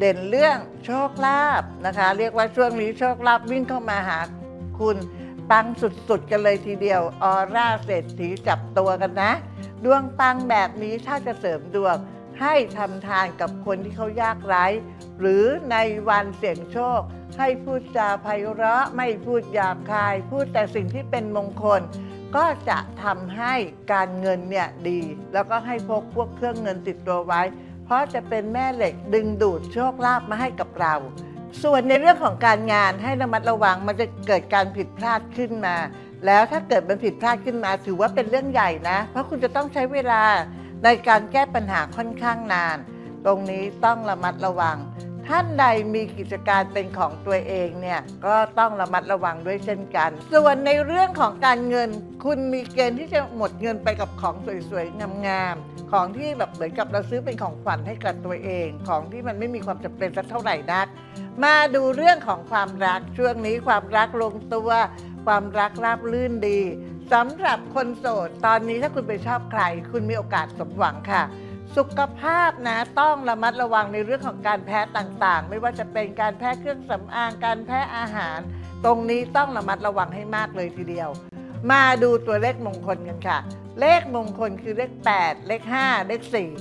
เด่นเรื่องโชคลาภนะคะ เรียกว่าช่วงนี้โชคลาภวิ่งเข้ามาหาคุณปังสุดๆกันเลยทีเดียวออร่าเศรษฐีจับตัวกันนะ ดวงปังแบบนี้ถ้าจะเสริมดวงให้ทำทานกับคนที่เขายากไร้หรือในวันเสี่ยงโชค ให้พูดจาไพเราะไม่พูดหยาบคาย พูดแต่สิ่งที่เป็นมงคล ก็จะทำให้การเงินเนี่ยดี แล้วก็ให้พกพวกเครื่องเงินติดตัวไว้ เพราะจะเป็นแม่เหล็กดึงดูดโชคลาภมาให้กับเรา ส่วนในเรื่องของการงานให้ระมัดระวังมันจะเกิดการผิดพลาดขึ้นมา แล้วถ้าเกิดมันผิดพลาดขึ้นมาถือว่าเป็นเรื่องใหญ่นะ เพราะคุณจะต้องใช้เวลาในการแก้ปัญหาค่อนข้างนาน ตรงนี้ต้องระมัดระวัง ท่านใดมีกิจการเป็นของตัวเองเนี่ยก็ต้องระมัดระวังด้วยเช่นกัน ส่วนในเรื่องของการเงิน คุณมีเกณฑ์ที่จะหมดเงินไปกับของสวยๆงามๆของที่แบบเหมือนกับเราซื้อเป็นของขวัญให้กับตัวเอง ของที่มันไม่มีความจำเป็นสักเท่าไหร่นัก มาดูเรื่องของความรักช่วงนี้ความรักลงตัว ความรักราบรื่นดีสำหรับคนโสด ตอนนี้ถ้าคุณไปชอบใคร คุณมีโอกาสสมหวังค่ะ สุขภาพนะต้องระมัดระวังในเรื่องของการแพ้ต่างๆ ไม่ว่าจะเป็นการแพ้เครื่องสำอาง การแพ้อาหาร ตรงนี้ต้องระมัดระวังให้มากเลยทีเดียว มาดูตัวเลขมงคลกันค่ะ เลขมงคลคือเลข 8 เลข 5 เลข 4